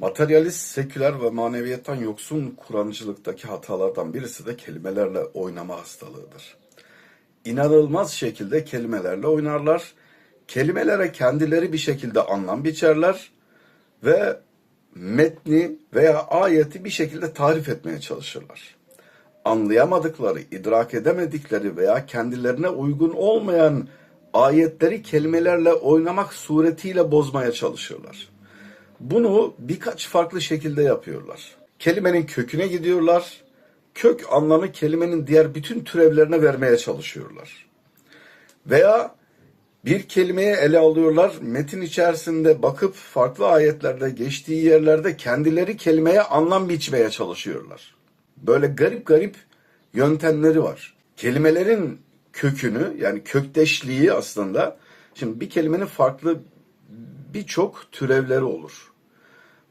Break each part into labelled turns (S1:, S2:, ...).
S1: Materyalist, seküler ve maneviyattan yoksun Kur'ancılıktaki hatalardan birisi de kelimelerle oynama hastalığıdır. İnanılmaz şekilde kelimelerle oynarlar. Kelimelere kendileri bir şekilde anlam biçerler ve metni veya ayeti bir şekilde tarif etmeye çalışırlar. Anlayamadıkları, idrak edemedikleri veya kendilerine uygun olmayan ayetleri kelimelerle oynamak suretiyle bozmaya çalışıyorlar. Bunu birkaç farklı şekilde yapıyorlar. Kelimenin köküne gidiyorlar. Kök anlamı kelimenin diğer bütün türevlerine vermeye çalışıyorlar. Veya bir kelimeyi ele alıyorlar, metin içerisinde bakıp farklı ayetlerde geçtiği yerlerde kendileri kelimeye anlam biçmeye çalışıyorlar. Böyle garip garip yöntemleri var. Kelimelerin kökünü yani kökteşliği aslında şimdi bir kelimenin farklı birçok türevleri olur.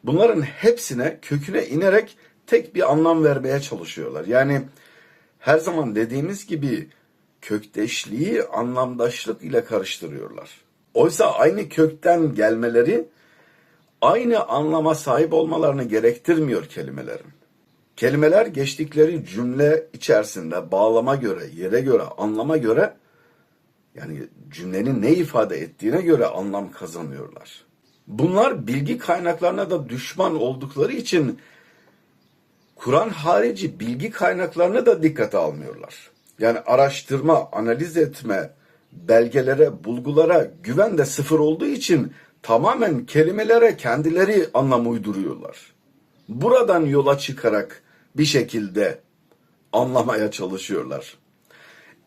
S1: Bunların hepsine köküne inerek tek bir anlam vermeye çalışıyorlar. Yani her zaman dediğimiz gibi kökteşliği anlamdaşlık ile karıştırıyorlar. Oysa aynı kökten gelmeleri aynı anlama sahip olmalarını gerektirmiyor kelimelerin. Kelimeler geçtikleri cümle içerisinde bağlama göre, yere göre, anlama göre yani cümlenin ne ifade ettiğine göre anlam kazanıyorlar. Bunlar bilgi kaynaklarına da düşman oldukları için Kur'an harici bilgi kaynaklarını da dikkate almıyorlar. Yani araştırma, analiz etme, belgelere, bulgulara güven de sıfır olduğu için tamamen kelimelere kendileri anlam uyduruyorlar. Buradan yola çıkarak bir şekilde anlamaya çalışıyorlar.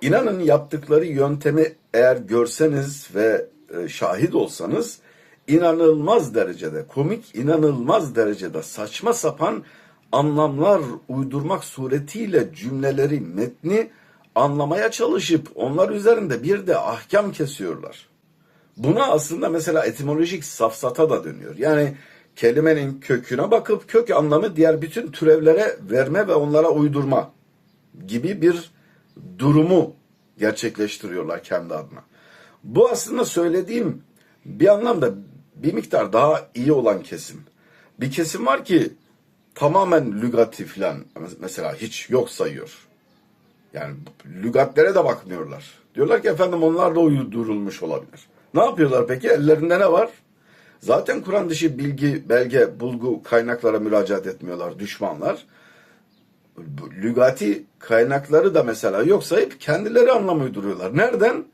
S1: İnanın yaptıkları yöntemi eğer görseniz ve e, şahit olsanız inanılmaz derecede komik, inanılmaz derecede saçma sapan anlamlar uydurmak suretiyle cümleleri, metni anlamaya çalışıp onlar üzerinde bir de ahkam kesiyorlar. Buna aslında mesela etimolojik safsata da dönüyor. Yani kelimenin köküne bakıp kök anlamı diğer bütün türevlere verme ve onlara uydurma gibi bir durumu gerçekleştiriyorlar kendi adına. Bu aslında söylediğim bir anlamda bir miktar daha iyi olan kesim. Bir kesim var ki tamamen lügati falan mesela hiç yok sayıyor. Yani lügatlere de bakmıyorlar. Diyorlar ki efendim onlar da uydurulmuş olabilir. Ne yapıyorlar peki? Ellerinde ne var? Zaten Kur'an dışı bilgi, belge, bulgu kaynaklara müracaat etmiyorlar düşmanlar. Lügati kaynakları da mesela yok sayıp kendileri anlam uyduruyorlar. Nereden?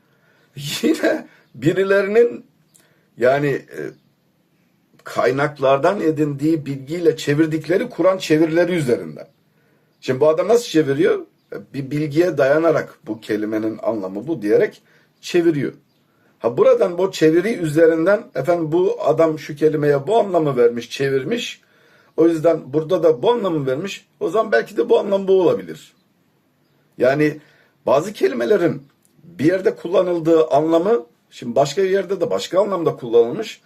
S1: Yine birilerinin yani e, kaynaklardan edindiği bilgiyle çevirdikleri Kur'an çevirileri üzerinden. Şimdi bu adam nasıl çeviriyor? Bir bilgiye dayanarak bu kelimenin anlamı bu diyerek çeviriyor. Ha buradan bu çeviri üzerinden efendim bu adam şu kelimeye bu anlamı vermiş, çevirmiş. O yüzden burada da bu anlamı vermiş. O zaman belki de bu anlam bu olabilir. Yani bazı kelimelerin bir yerde kullanıldığı anlamı şimdi başka bir yerde de başka anlamda kullanılmış.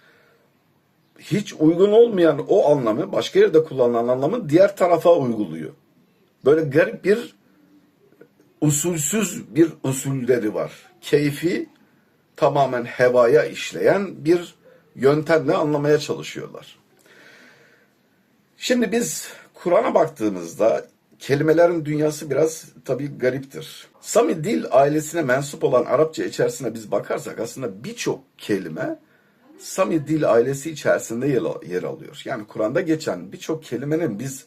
S1: Hiç uygun olmayan o anlamı başka yerde kullanılan anlamı diğer tarafa uyguluyor. Böyle garip bir usulsüz bir usulleri var. Keyfi tamamen hevaya işleyen bir yöntemle anlamaya çalışıyorlar. Şimdi biz Kur'an'a baktığımızda kelimelerin dünyası biraz tabii gariptir. Sami dil ailesine mensup olan Arapça içerisine biz bakarsak aslında birçok kelime Sami dil ailesi içerisinde yer alıyor. Yani Kur'an'da geçen birçok kelimenin biz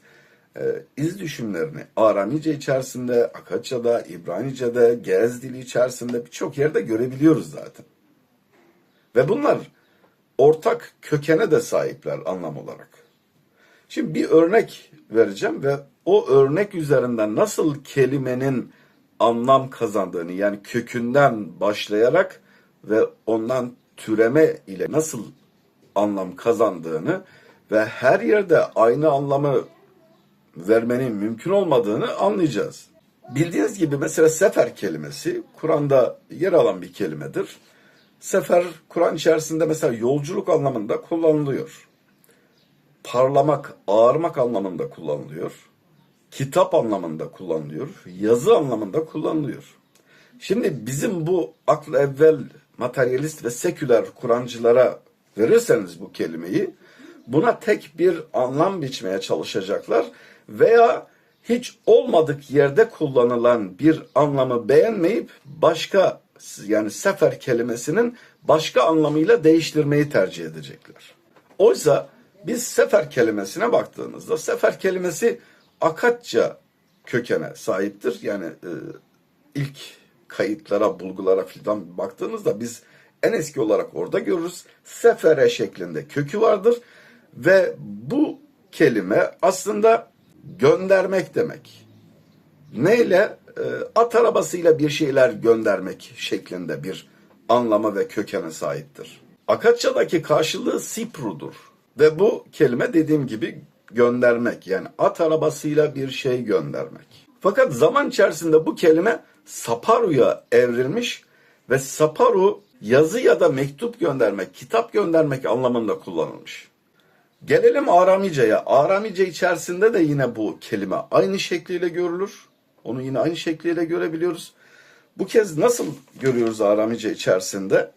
S1: e, iz düşümlerini Aramice içerisinde, Akaçya'da, İbranice'de, Gez dili içerisinde birçok yerde görebiliyoruz zaten. Ve bunlar ortak kökene de sahipler anlam olarak. Şimdi bir örnek vereceğim ve o örnek üzerinden nasıl kelimenin anlam kazandığını yani kökünden başlayarak ve ondan türeme ile nasıl anlam kazandığını ve her yerde aynı anlamı vermenin mümkün olmadığını anlayacağız. Bildiğiniz gibi mesela sefer kelimesi Kur'an'da yer alan bir kelimedir. Sefer Kur'an içerisinde mesela yolculuk anlamında kullanılıyor. Parlamak, ağırmak anlamında kullanılıyor. Kitap anlamında kullanılıyor. Yazı anlamında kullanılıyor. Şimdi bizim bu aklı evvel materyalist ve seküler Kur'ancılara verirseniz bu kelimeyi buna tek bir anlam biçmeye çalışacaklar veya hiç olmadık yerde kullanılan bir anlamı beğenmeyip başka yani sefer kelimesinin başka anlamıyla değiştirmeyi tercih edecekler. Oysa biz sefer kelimesine baktığımızda sefer kelimesi Akatça kökene sahiptir. Yani e, ilk kayıtlara, bulgulara filan baktığımızda biz en eski olarak orada görürüz. Sefere şeklinde kökü vardır ve bu kelime aslında göndermek demek. Neyle? E, at arabasıyla bir şeyler göndermek şeklinde bir anlama ve kökene sahiptir. Akatça'daki karşılığı siprudur. Ve bu kelime dediğim gibi göndermek yani at arabasıyla bir şey göndermek. Fakat zaman içerisinde bu kelime saparuya evrilmiş ve saparu yazı ya da mektup göndermek, kitap göndermek anlamında kullanılmış. Gelelim Aramice'ye. Aramice içerisinde de yine bu kelime aynı şekliyle görülür. Onu yine aynı şekliyle görebiliyoruz. Bu kez nasıl görüyoruz Aramice içerisinde?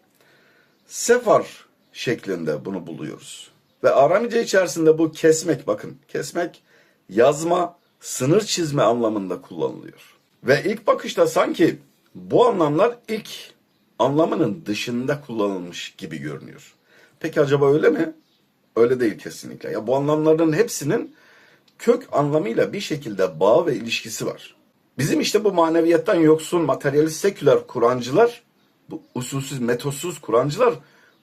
S1: Sefar şeklinde bunu buluyoruz. Ve Aramice içerisinde bu kesmek bakın. Kesmek yazma, sınır çizme anlamında kullanılıyor. Ve ilk bakışta sanki bu anlamlar ilk anlamının dışında kullanılmış gibi görünüyor. Peki acaba öyle mi? Öyle değil kesinlikle. Ya bu anlamların hepsinin kök anlamıyla bir şekilde bağ ve ilişkisi var. Bizim işte bu maneviyattan yoksun materyalist seküler kurancılar, bu usulsüz metotsuz kurancılar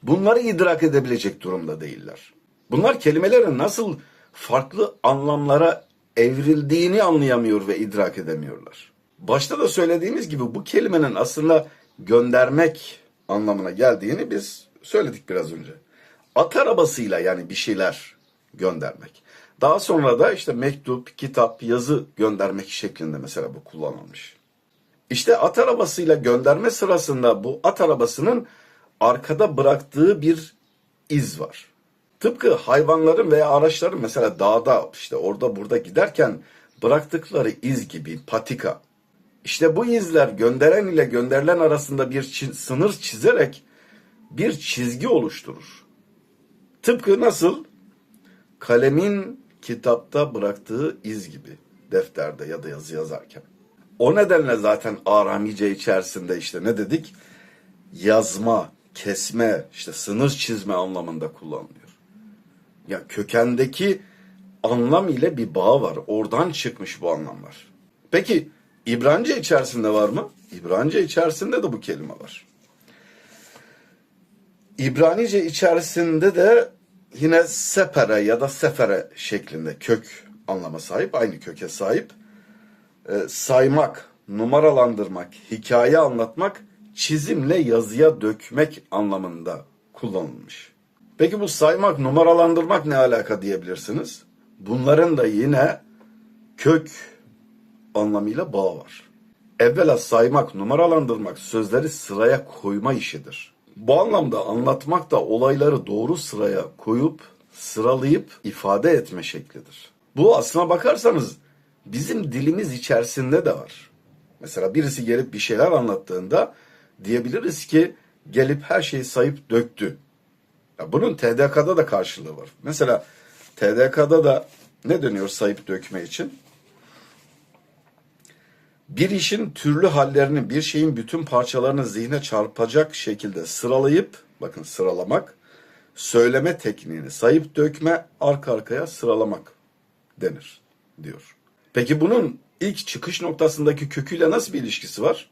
S1: bunları idrak edebilecek durumda değiller. Bunlar kelimelerin nasıl farklı anlamlara evrildiğini anlayamıyor ve idrak edemiyorlar. Başta da söylediğimiz gibi bu kelimenin aslında göndermek anlamına geldiğini biz söyledik biraz önce. At arabasıyla yani bir şeyler göndermek. Daha sonra da işte mektup, kitap, yazı göndermek şeklinde mesela bu kullanılmış. İşte at arabasıyla gönderme sırasında bu at arabasının arkada bıraktığı bir iz var. Tıpkı hayvanların veya araçların mesela dağda işte orada burada giderken bıraktıkları iz gibi patika. İşte bu izler gönderen ile gönderilen arasında bir sınır çizerek bir çizgi oluşturur. Tıpkı nasıl kalemin kitapta bıraktığı iz gibi defterde ya da yazı yazarken. O nedenle zaten Aramice içerisinde işte ne dedik? Yazma, kesme, işte sınır çizme anlamında kullanılıyor. Ya kökendeki anlam ile bir bağ var. Oradan çıkmış bu anlamlar. Peki İbranice içerisinde var mı? İbranice içerisinde de bu kelime var. İbranice içerisinde de yine sepere ya da sefere şeklinde kök anlama sahip, aynı köke sahip. Ee, saymak, numaralandırmak, hikaye anlatmak, çizimle yazıya dökmek anlamında kullanılmış. Peki bu saymak, numaralandırmak ne alaka diyebilirsiniz? Bunların da yine kök anlamıyla bağ var. Evvela saymak, numaralandırmak sözleri sıraya koyma işidir. Bu anlamda anlatmak da olayları doğru sıraya koyup sıralayıp ifade etme şeklidir. Bu aslına bakarsanız bizim dilimiz içerisinde de var. Mesela birisi gelip bir şeyler anlattığında diyebiliriz ki gelip her şeyi sayıp döktü. Ya bunun TDK'da da karşılığı var. Mesela TDK'da da ne dönüyor sayıp dökme için? Bir işin türlü hallerini, bir şeyin bütün parçalarını zihne çarpacak şekilde sıralayıp, bakın sıralamak, söyleme tekniğini sayıp dökme, arka arkaya sıralamak denir diyor. Peki bunun ilk çıkış noktasındaki köküyle nasıl bir ilişkisi var?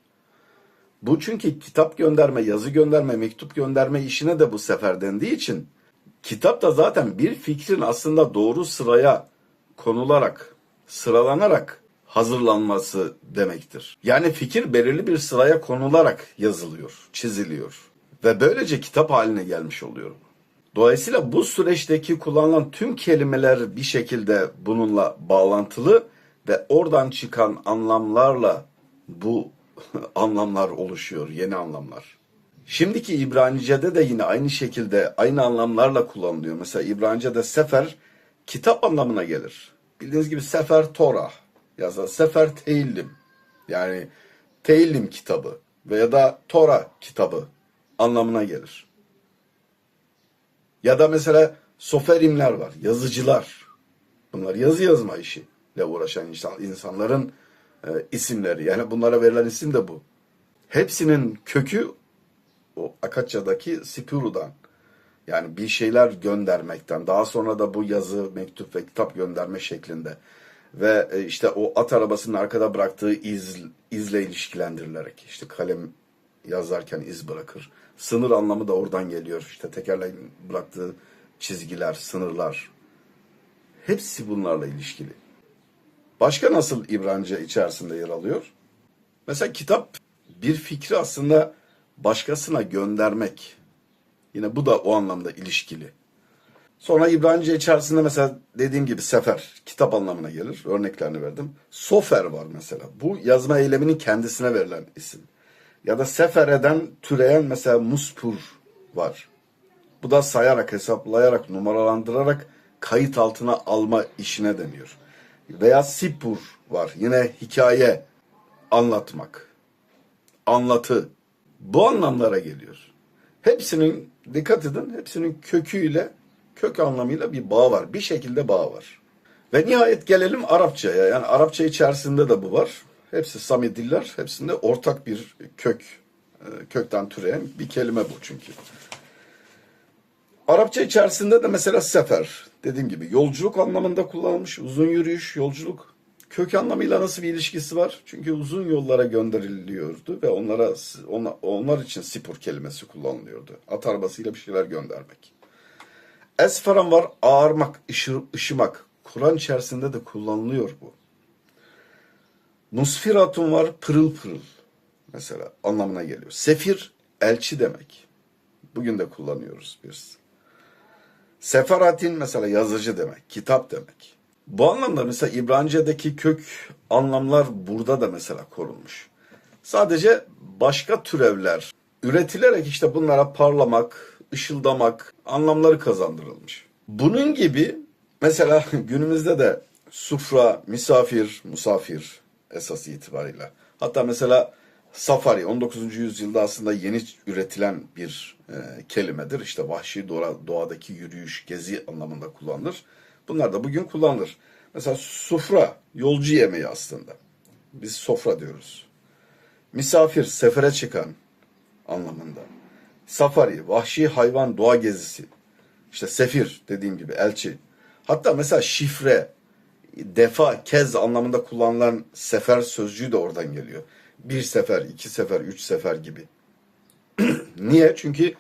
S1: Bu çünkü kitap gönderme, yazı gönderme, mektup gönderme işine de bu sefer dendiği için kitap da zaten bir fikrin aslında doğru sıraya konularak, sıralanarak hazırlanması demektir. Yani fikir belirli bir sıraya konularak yazılıyor, çiziliyor ve böylece kitap haline gelmiş oluyor. Dolayısıyla bu süreçteki kullanılan tüm kelimeler bir şekilde bununla bağlantılı ve oradan çıkan anlamlarla bu anlamlar oluşuyor, yeni anlamlar. Şimdiki İbranice'de de yine aynı şekilde aynı anlamlarla kullanılıyor. Mesela İbranice'de sefer kitap anlamına gelir. Bildiğiniz gibi sefer Torah yazar. Sefer Teillim yani Teillim kitabı veya da Tora kitabı anlamına gelir. Ya da mesela soferimler var, yazıcılar. Bunlar yazı yazma işiyle uğraşan insan, insanların e, isimleri. Yani bunlara verilen isim de bu. Hepsinin kökü o Akaçya'daki Sipiru'dan. Yani bir şeyler göndermekten. Daha sonra da bu yazı, mektup ve kitap gönderme şeklinde. Ve e, işte o at arabasının arkada bıraktığı iz, izle ilişkilendirilerek. işte kalem yazarken iz bırakır. Sınır anlamı da oradan geliyor. İşte tekerleğin bıraktığı çizgiler, sınırlar. Hepsi bunlarla ilişkili. Başka nasıl İbranice içerisinde yer alıyor? Mesela kitap bir fikri aslında başkasına göndermek. Yine bu da o anlamda ilişkili. Sonra İbranice içerisinde mesela dediğim gibi sefer, kitap anlamına gelir. Örneklerini verdim. Sofer var mesela. Bu yazma eyleminin kendisine verilen isim. Ya da sefer eden, türeyen mesela muspur var. Bu da sayarak, hesaplayarak, numaralandırarak kayıt altına alma işine deniyor. Veya sipur var. Yine hikaye anlatmak. Anlatı. Bu anlamlara geliyor. Hepsinin dikkat edin, hepsinin köküyle, kök anlamıyla bir bağ var. Bir şekilde bağ var. Ve nihayet gelelim Arapçaya. Yani Arapça içerisinde de bu var. Hepsi Sami diller, hepsinde ortak bir kök, e, kökten türeyen bir kelime bu çünkü. Arapça içerisinde de mesela sefer, dediğim gibi yolculuk anlamında kullanılmış, uzun yürüyüş, yolculuk. Kök anlamıyla nasıl bir ilişkisi var? Çünkü uzun yollara gönderiliyordu ve onlara onlar için sipur kelimesi kullanılıyordu. At arabasıyla bir şeyler göndermek. Esferan var, ağarmak, ışı, ışımak. Kur'an içerisinde de kullanılıyor bu. Musfiratun var, pırıl pırıl mesela anlamına geliyor. Sefir, elçi demek. Bugün de kullanıyoruz biz. Sefaratin mesela yazıcı demek, kitap demek. Bu anlamda mesela İbranice'deki kök anlamlar burada da mesela korunmuş. Sadece başka türevler üretilerek işte bunlara parlamak, ışıldamak anlamları kazandırılmış. Bunun gibi mesela günümüzde de sufra, misafir, musafir esas itibariyle. Hatta mesela safari 19. yüzyılda aslında yeni üretilen bir e, kelimedir. İşte vahşi doğa, doğadaki yürüyüş, gezi anlamında kullanılır. Bunlar da bugün kullanılır. Mesela sufra, yolcu yemeği aslında. Biz sofra diyoruz. Misafir, sefere çıkan anlamında. Safari, vahşi hayvan doğa gezisi. İşte sefir dediğim gibi elçi. Hatta mesela şifre, defa, kez anlamında kullanılan sefer sözcüğü de oradan geliyor. Bir sefer, iki sefer, üç sefer gibi. Niye? Çünkü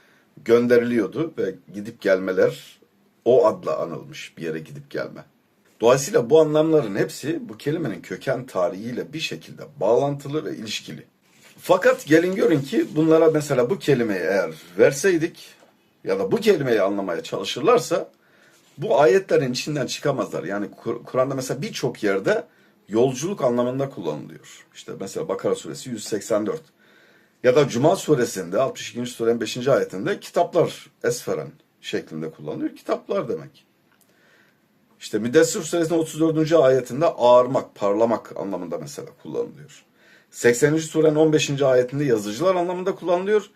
S1: gönderiliyordu ve gidip gelmeler o adla anılmış bir yere gidip gelme. Dolayısıyla bu anlamların hepsi bu kelimenin köken tarihiyle bir şekilde bağlantılı ve ilişkili. Fakat gelin görün ki bunlara mesela bu kelimeyi eğer verseydik ya da bu kelimeyi anlamaya çalışırlarsa bu ayetlerin içinden çıkamazlar. Yani Kur- Kur'an'da mesela birçok yerde yolculuk anlamında kullanılıyor. İşte mesela Bakara suresi 184. Ya da Cuma suresinde 62. surenin 5. ayetinde kitaplar esferen şeklinde kullanılıyor. Kitaplar demek. İşte Müddessir suresinin 34. ayetinde ağarmak, parlamak anlamında mesela kullanılıyor. 80. surenin 15. ayetinde yazıcılar anlamında kullanılıyor.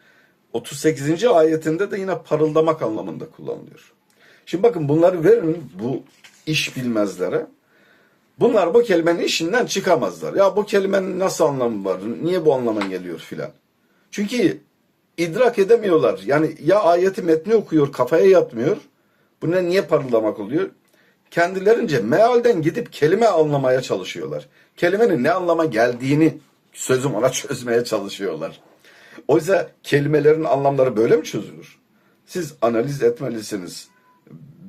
S1: 38. ayetinde de yine parıldamak anlamında kullanılıyor. Şimdi bakın bunları verin bu iş bilmezlere. Bunlar bu kelimenin işinden çıkamazlar. Ya bu kelimenin nasıl anlamı var? Niye bu anlama geliyor filan. Çünkü idrak edemiyorlar. Yani ya ayeti metni okuyor kafaya yatmıyor. Bu ne niye parıldamak oluyor? Kendilerince mealden gidip kelime anlamaya çalışıyorlar. Kelimenin ne anlama geldiğini sözüm ona çözmeye çalışıyorlar. Oysa kelimelerin anlamları böyle mi çözülür? Siz analiz etmelisiniz.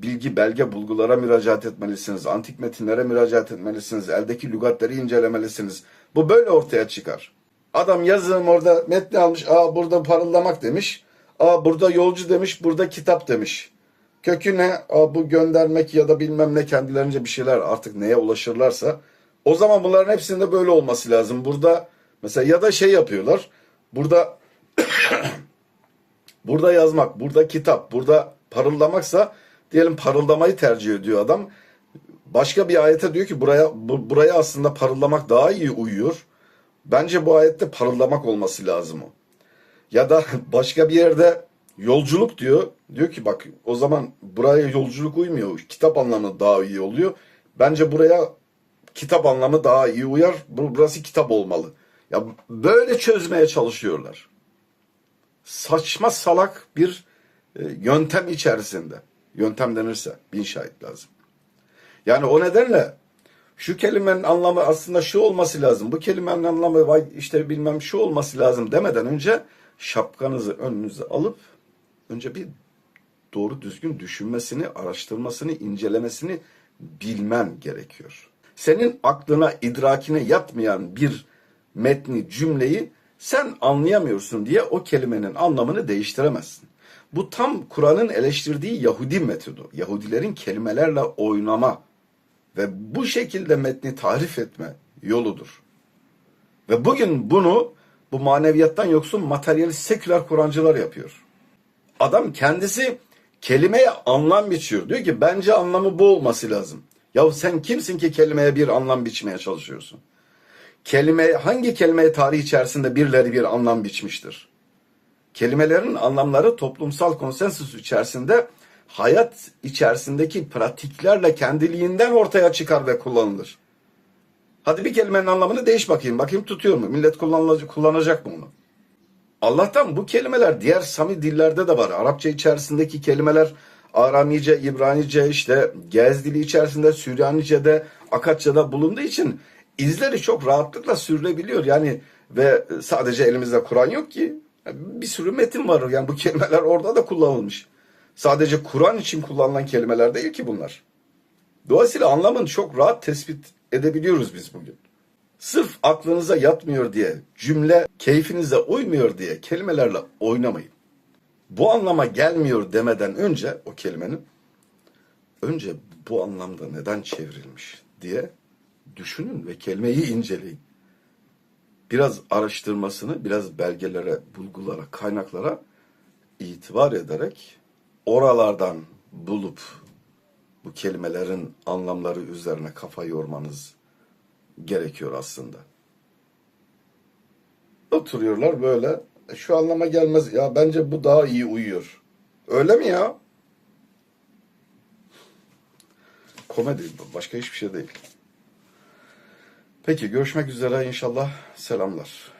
S1: Bilgi, belge, bulgulara müracaat etmelisiniz. Antik metinlere müracaat etmelisiniz. Eldeki lügatleri incelemelisiniz. Bu böyle ortaya çıkar. Adam yazım orada metni almış. Aa burada parıldamak demiş. Aa burada yolcu demiş. Burada kitap demiş. Kökü ne? Aa, bu göndermek ya da bilmem ne kendilerince bir şeyler artık neye ulaşırlarsa. O zaman bunların hepsinde böyle olması lazım. Burada mesela ya da şey yapıyorlar. Burada burada yazmak, burada kitap, burada parıldamaksa diyelim parıldamayı tercih ediyor adam. Başka bir ayete diyor ki buraya bu, buraya aslında parıldamak daha iyi uyuyor. Bence bu ayette parıldamak olması lazım o. Ya da başka bir yerde Yolculuk diyor. Diyor ki bak o zaman buraya yolculuk uymuyor. Kitap anlamı daha iyi oluyor. Bence buraya kitap anlamı daha iyi uyar. Bu- Burası kitap olmalı. Ya böyle çözmeye çalışıyorlar. Saçma salak bir e, yöntem içerisinde. Yöntem denirse bin şahit lazım. Yani o nedenle şu kelimenin anlamı aslında şu olması lazım. Bu kelimenin anlamı vay işte bilmem şu olması lazım demeden önce şapkanızı önünüze alıp önce bir doğru düzgün düşünmesini, araştırmasını, incelemesini bilmen gerekiyor. Senin aklına, idrakine yatmayan bir metni, cümleyi sen anlayamıyorsun diye o kelimenin anlamını değiştiremezsin. Bu tam Kur'an'ın eleştirdiği Yahudi metodu. Yahudilerin kelimelerle oynama ve bu şekilde metni tarif etme yoludur. Ve bugün bunu bu maneviyattan yoksun materyalist seküler Kur'ancılar yapıyor. Adam kendisi kelimeye anlam biçiyor. Diyor ki bence anlamı bu olması lazım. Ya sen kimsin ki kelimeye bir anlam biçmeye çalışıyorsun? Kelime hangi kelimeye tarih içerisinde birileri bir anlam biçmiştir? Kelimelerin anlamları toplumsal konsensus içerisinde hayat içerisindeki pratiklerle kendiliğinden ortaya çıkar ve kullanılır. Hadi bir kelimenin anlamını değiş bakayım. Bakayım tutuyor mu? Millet kullanacak mı onu? Allah'tan bu kelimeler diğer Sami dillerde de var. Arapça içerisindeki kelimeler Aramice, İbranice, işte Gez dili içerisinde, Süryanice'de, Akatça'da bulunduğu için izleri çok rahatlıkla sürülebiliyor. Yani ve sadece elimizde Kur'an yok ki. Bir sürü metin var. Yani bu kelimeler orada da kullanılmış. Sadece Kur'an için kullanılan kelimeler değil ki bunlar. Dolayısıyla anlamını çok rahat tespit edebiliyoruz biz bugün. Sırf aklınıza yatmıyor diye, cümle keyfinize uymuyor diye kelimelerle oynamayın. Bu anlama gelmiyor demeden önce o kelimenin önce bu anlamda neden çevrilmiş diye düşünün ve kelimeyi inceleyin. Biraz araştırmasını, biraz belgelere, bulgulara, kaynaklara itibar ederek oralardan bulup bu kelimelerin anlamları üzerine kafa yormanız gerekiyor aslında. Oturuyorlar böyle. "E, Şu anlama gelmez. Ya bence bu daha iyi uyuyor. Öyle mi ya? Komedi. Başka hiçbir şey değil. Peki görüşmek üzere inşallah. Selamlar.